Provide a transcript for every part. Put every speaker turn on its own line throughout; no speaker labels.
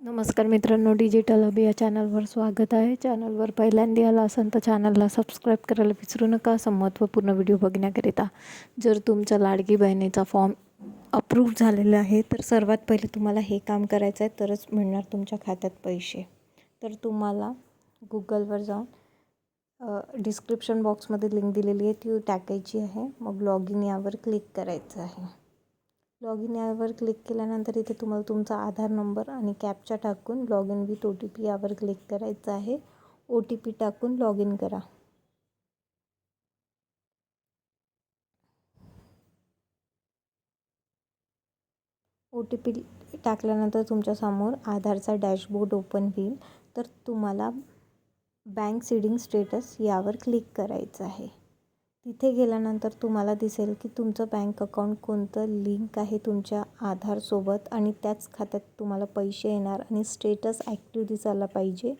नमस्कार मित्रांनो digital hub या चॅनलवर स्वागत आहे. चॅनलवर पहिल्यांदा आला असेल तर चॅनलला सबस्क्राईब करायला विसरू नका. असं महत्त्वपूर्ण व्हिडिओ बघण्याकरिता जर तुमच्या लाडकी बहिणीचा फॉर्म अप्रूव्ह झालेला आहे तर सर्वात पहिले तुम्हाला हे काम करायचं आहे. तरच मिळणार तुमच्या खात्यात पैसे. तर तुम्हाला गुगलवर जाऊन डिस्क्रिप्शन बॉक्समध्ये लिंक दिलेली आहे. ती टाकायची आहे. मग लॉग इन यावर क्लिक करायचं आहे. लॉग इन यावर क्लिक केल्यानंतर इथे तुम्हाला तुमचा आधार नंबर आणि कॅपचा टाकून log in with O T P यावर क्लिक करायचं आहे. ओ टी पी टाकून लॉग इन करा. ओ टी पी टाकल्यानंतर तुमच्यासमोर आधारचा डॅशबोर्ड ओपन होईल. तर तुम्हाला बँक सीडिंग स्टेटस यावर क्लिक करायचं आहे. तिथे गेल्यानंतर तुम्हाला दिसेल की तुमचं बँक अकाऊंट कोणतं लिंक आहे तुमच्या आधारसोबत आणि त्याच खात्यात तुम्हाला पैसे येणार आणि स्टेटस ॲक्टिव्ह दिसायला पाहिजे.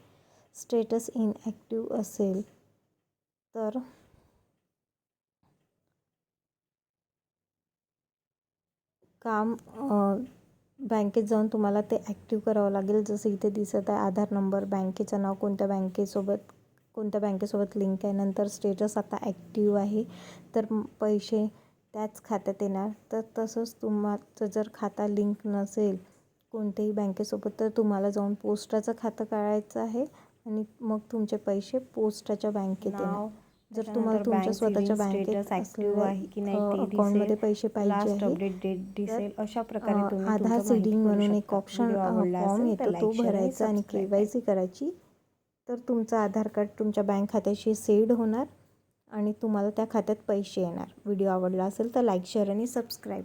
स्टेटस इनॲक्टिव्ह असेल तर काम बँकेत जाऊन तुम्हाला ते ॲक्टिव्ह करावं लागेल. जसं इथे दिसत आहे आधार नंबर बँकेचं नाव कोणत्या बँकेसोबत कोणत्या बँकेसोबत लिंक आहे नंतर स्टेटस आता ॲक्टिव्ह आहे तर पैसे त्याच खात्यात येणार. तर तसंच तुमचं जर खाता लिंक नसेल कोणत्याही बँकेसोबत तर तुम्हाला जाऊन पोस्टाचं खातं काढायचं आहे आणि मग तुमचे पैसे पोस्टाच्या बँकेत येणार. जर तुम्हाला तुमच्या स्वतःच्या बँकेत अकाउंटमध्ये पैसे पाहिजे आहे
अशा प्रकारे
आधार सीडिंग म्हणून एक. ऑप्शन फॉर्म येतो तो भरायचा आणि के
subscribe
वाय सी करायची. तर तुमचं आधार कार्ड तुमच्या बँक खात्याशी सेड होणार आणि तुम्हाला त्या खात्यात पैसे येणार. व्हिडिओ आवडला असेल तर लाईक शेअर आणि सबस्क्राईब